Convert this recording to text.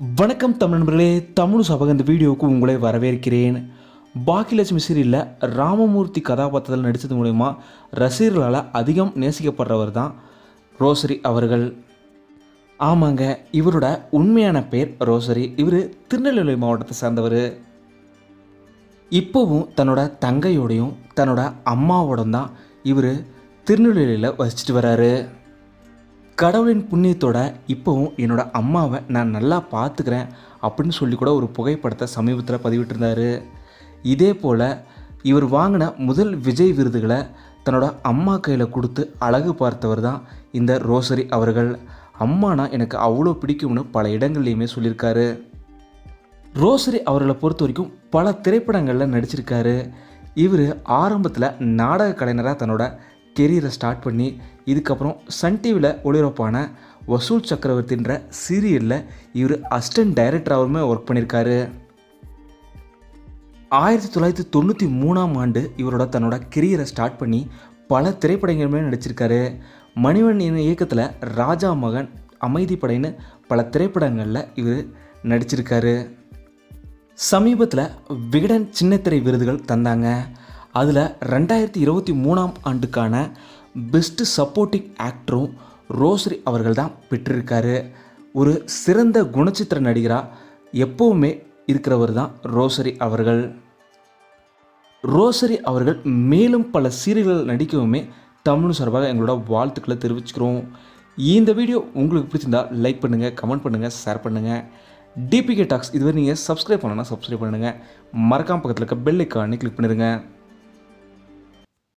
வணக்கம் தமிழ் நண்பர்களே தமிழ் சபக இந்த வீடியோவுக்கு உங்களை வரவேற்கிறேன். பாக்கியலட்சுமி சீரியலில் ராமமூர்த்தி கதாபாத்திரத்தில் நடித்தது மூலயமா ரசிகர்களால் அதிகம் நேசிக்கப்படுறவர் தான் ரோசரி அவர்கள். ஆமாங்க இவரோட உண்மையான பேர் ரோசரி. இவர் திருநெல்வேலி மாவட்டத்தை சார்ந்தவர். இப்போவும் தன்னோட தங்கையோடையும் தன்னோட அம்மாவோடும் தான் இவர் திருநெல்வேலியில் வசிச்சுட்டு வராரு. கடவுளின் புண்ணியத்தோட இப்போவும் என்னோட அம்மாவை நான் நல்லா பார்த்துக்கிறேன் அப்படின்னு சொல்லி கூட ஒரு புகைப்படத்தை சமீபத்தில் பதிவிட்டிருந்தாரு. இதே போல் இவர் வாங்கின முதல் விஜய் விருதுகளை தன்னோட அம்மா கையில் கொடுத்து அழகு பார்த்தவர் தான் இந்த ரோசரி அவர்கள். அம்மானா எனக்கு அவ்வளோ பிடிக்கும்னு பல இடங்கள்லையுமே சொல்லியிருக்காரு. ரோசரி அவர்களை பொறுத்த வரைக்கும் பல திரைப்படங்களில் நடிச்சிருக்காரு. இவர் ஆரம்பத்தில் நாடக கலைஞராக தன்னோட கெரியரை ஸ்டார்ட் பண்ணி இதுக்கப்புறம் சன் டிவியில் ஒளிபரப்பான வசூல் சக்கரவர்த்தின்ற சீரியலில் இவர் அசிஸ்டன்ட் டைரக்டராகவுமே ஒர்க் பண்ணியிருக்காரு ஆயிரத்தி தொள்ளாயிரத்தி தொண்ணூற்றி மூணாம் ஆண்டு இவரோட தன்னோட கெரியரை ஸ்டார்ட் பண்ணி பல திரைப்படங்களுமே நடிச்சிருக்காரு. மணிவன் இயக்கத்தில் ராஜா மகன் அமைதி படைன்னு பல திரைப்படங்களில் இவர் நடிச்சிருக்காரு. சமீபத்தில் விகடன் சின்னத்திரை விருதுகள் தந்தாங்க. அதில் ரெண்டாயிரத்தி இருபத்தி மூணாம் ஆண்டுக்கான பெஸ்ட்டு சப்போர்ட்டிங் ஆக்டரும் ரோசரி அவர்கள் தான் பெற்றிருக்காரு. ஒரு சிறந்த குணச்சித்திர நடிகராக எப்போவுமே இருக்கிறவர் தான் ரோசரி அவர்கள். ரோசரி அவர்கள் மேலும் பல சீரியல்கள் நடிக்கவுமே தமிழ் சார்பாக எங்களோட வாழ்த்துக்களை தெரிவிச்சுக்கிறோம். இந்த வீடியோ உங்களுக்கு பிடிச்சிருந்தா லைக் பண்ணுங்கள் கமெண்ட் பண்ணுங்கள் ஷேர் பண்ணுங்கள் டிபிகே டாக்ஸ் இதுவரை நீங்கள் சப்ஸ்கிரைப் பண்ணலன்னா சப்ஸ்கிரைப் பண்ணுங்கள் மறக்காம பக்கத்தில் இருக்க பெல் ஐக்கானே கிளிக் பண்ணிடுங்க